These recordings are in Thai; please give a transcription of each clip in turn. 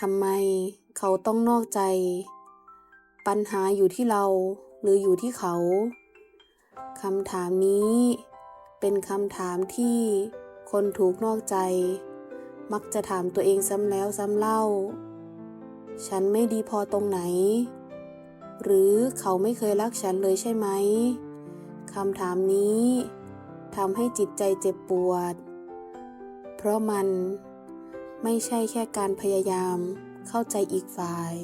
ทำไมเขาต้องนอกใจ ปัญหาอยู่ที่เราหรืออยู่ที่เขาคำถามนี้เป็นคำถามที่คนถูกนอกใจ มักจะถามตัวเองซ้ำแล้วซ้ำเล่า ฉันไม่ดีพอตรงไหน หรือเขาไม่เคยรักฉันเลยใช่ไหมคำถามนี้ทำให้จิตใจเจ็บปวด เพราะมัน ไม่ใช่แค่การพยายามเข้าใจอีกฝ่าย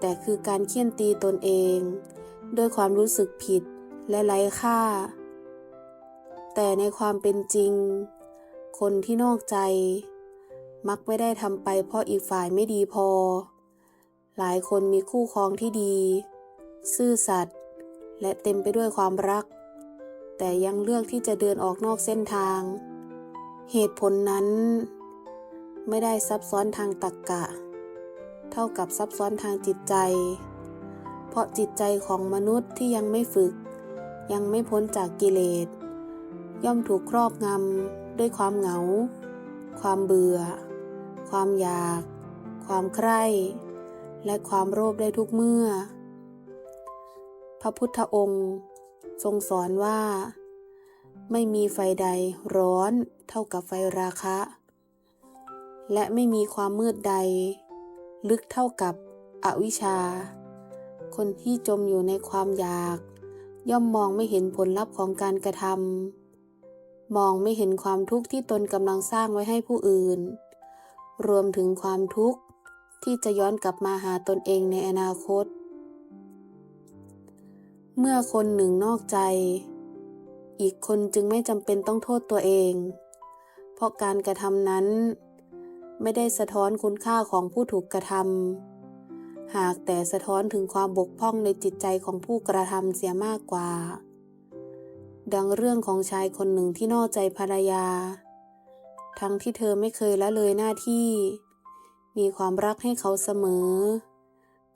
แต่คือการเคี่ยนตีตนเอง ด้วยความรู้สึกผิดและไร้ค่า แต่ในความเป็นจริง คนที่นอกใจ มักไม่ได้ทำไปเพราะอีกฝ่ายไม่ดีพอ หลายคนมีคู่ครองที่ดี ซื่อสัตย์และเต็มไปด้วยความรัก แต่ยังเลือกที่จะเดินออกนอกเส้นทาง เหตุผลนั้น ไม่ได้ซับซ้อนทางตรรกกะ เท่ากับซับซ้อนทางจิตใจ เพราะจิตใจของมนุษย์ที่ยังไม่ฝึก ยังไม่พ้นจากกิเลส ย่อมถูกครอบงำด้วยความเหงา ความเบื่อ ความอยาก ความใคร่ และความโลภได้ทุกเมื่อ พระพุทธองค์ทรงสอนว่า ไม่มีไฟใดร้อนเท่ากับไฟราคะ และไม่มีความมืดใด ลึกเท่ากับอวิชชา คนที่จมอยู่ในความอยาก ย่อมมองไม่เห็นผลลัพธ์ของการกระทำมองไม่เห็นความทุกข์ที่ตนกำลังสร้างไว้ให้ผู้อื่น รวมถึงความทุกข์ที่จะย้อนกลับมาหาตนเองในอนาคต เมื่อคนหนึ่งนอกใจ อีกคนจึงไม่จำเป็นต้องโทษตัวเอง เพราะการกระทำนั้น ไม่ได้สะท้อนคุณค่าของผู้ถูกกระทำ หากแต่สะท้อนถึงความบกพร่องในจิตใจของผู้กระทำเสียมากกว่า ดังเรื่องของชายคนหนึ่งที่นอกใจภรรยา ทั้งที่เธอไม่เคยละเลยหน้าที่ มีความรักให้เขาเสมอ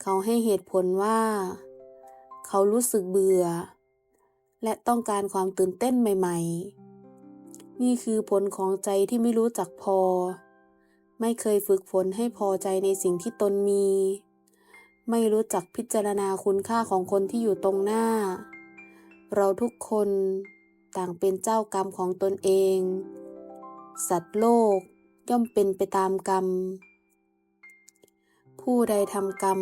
เขาให้เหตุผลว่า เขารู้สึกเบื่อ และต้องการความตื่นเต้นใหม่ ๆ นี่คือผลของใจที่ไม่รู้จักพอ ไม่เคยฝึกฝนให้พอใจในสิ่งที่ตนมี ไม่รู้จักพิจารณาคุณค่าของคนที่อยู่ตรงหน้า เราทุกคนต่างเป็นเจ้ากรรมของตนเอง สัตว์โลกย่อมเป็นไปตามกรรม ผู้ใดทำกรรม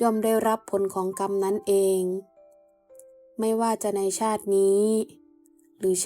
ย่อมได้รับผลของกรรมนั้นเอง ไม่ว่าจะในชาตินี้ หรือชาติ